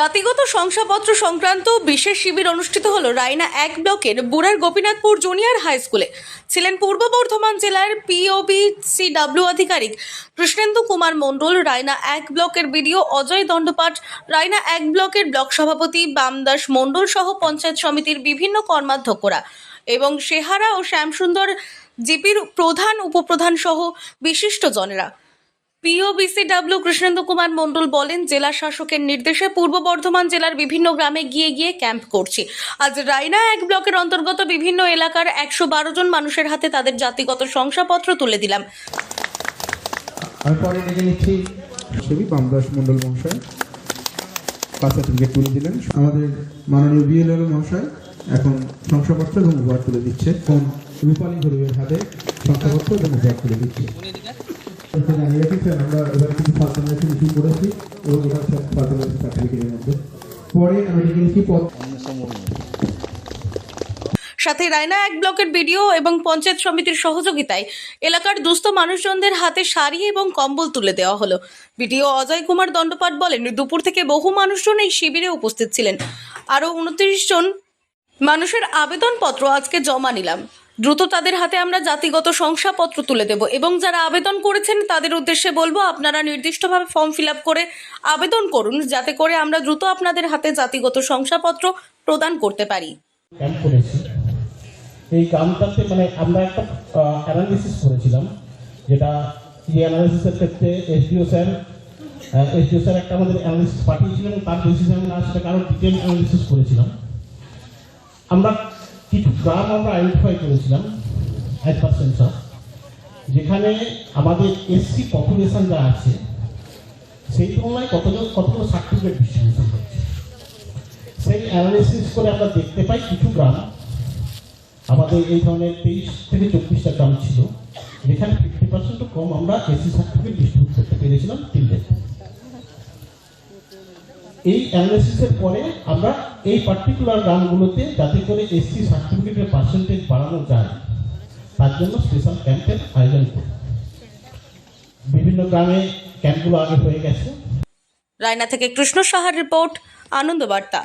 জাতিগত শংসাপত্র সংক্রান্ত বিশেষ শিবির অনুষ্ঠিত হল রায়না এক ব্লকের বুড়ার গোপীনাথপুর জুনিয়র হাই স্কুলে। ছিলেন পূর্ব বর্ধমান জেলার পিওবি সিডাব্লিউ আধিকারিক কৃষ্ণেন্দু কুমার মণ্ডল রায়না এক ব্লকের বিডিও অজয় দণ্ডপাঠ রায়না এক ব্লকের ব্লক সভাপতি বামদাস মণ্ডল সহ পঞ্চায়েত সমিতির বিভিন্ন কর্মাধ্যক্ষরা এবং সেহারা ও শ্যামসুন্দর জিপির প্রধান, উপপ্রধান সহ বিশিষ্ট জনেরা পিওবিসিডাব্লিউ কৃষ্ণেন্দু কুমার মণ্ডল বলেন, জেলা শাসকের নির্দেশে পূর্ব বর্ধমান জেলার বিভিন্ন গ্রামে গিয়ে গিয়ে ক্যাম্প করছি। আজ রায়না এক ব্লকের অন্তর্গত বিভিন্ন এলাকার একশো বারো জন মানুষের হাতে তাদের জাতিগত শংসাপত্র তুলে দিলাম। এখন শংসাপত্র এবং উপহার দিচ্ছে। কোন রূপালী গরিবের হাতে শংসাপত্র এবং উপহার দিচ্ছে। সাথে রায়না এক ব্লকের বিডিও এবং পঞ্চায়েত সমিতির সহযোগিতায় এলাকার দুস্থ মানুষজনদের হাতে শাড়ি এবং কম্বল তুলে দেওয়া হলো। বিডিও অজয় কুমার দণ্ডপাঠ বলেন, দুপুর থেকে বহু মানুষজন এই শিবিরে উপস্থিত ছিলেন। আরও উনত্রিশ জন মানুষের আবেদনপত্র আজকে জমা নিলাম। দ্রুত তাদের হাতে আমরা জাতিগত শংসাপত্র তুলে দেব এবং যারা আবেদন করেছেন তাদের উদ্দেশ্যে বলব, আপনারা নির্দিষ্টভাবে ফর্ম ফিল করে আবেদন করুন যাতে করে আমরা দ্রুত আপনাদের হাতে জাতিগত শংসাপত্র প্রদান করতে পারি। এই গ্রামটাতে মানে আমরা একটা অ্যানালিসিস করেছিলাম, যেটা এই অ্যানালিসিসের ক্ষেত্রে এসডিও স্যার এসডিও স্যার একটা আমাদের অ্যানালিসিস পাঠিয়েছিলেন, তার বেসিসে আমরা সেটাকে আরও ডিটেল অ্যানালিসিস করেছিলাম। আমরা কিছু গ্রাম আমরা আইডেন্টিফাই করেছিলাম অ্যাজ পার সেন্সার যেখানে আমাদের এসসি পপুলেশন যা আছে, সেই তুলনায় কতজন কতগুলো সার্টিফিকেট ডিস্ট্রিবিউশন হচ্ছে। সেই অ্যানালিসিস করে আমরা দেখতে পাই কিছু গ্রাম, আমাদের এই ধরনের তেইশ থেকে চব্বিশটা গ্রাম ছিল, যেখানে ফিফটি পার্সেন্ট কম আমরা এসি সার্টিফিকেট ডিস্ট্রিবিউট করতে পেরেছিলাম তিনটে। এই অ্যানালিসিসের পরে আমরা এই পার্টিকুলার গ্রামগুলোতে যাতে করে এসসি সার্টিফিকেটের পার্সেন্টেজ বাড়ানো যায়, তার জন্য স্পেশাল ক্যাম্পের আয়োজন করি। বিভিন্ন গ্রামে ক্যাম্পগুলো আগে হয়ে গেছে। রায়না থেকে কৃষ্ণ সাহার রিপোর্ট আনন্দ বার্তা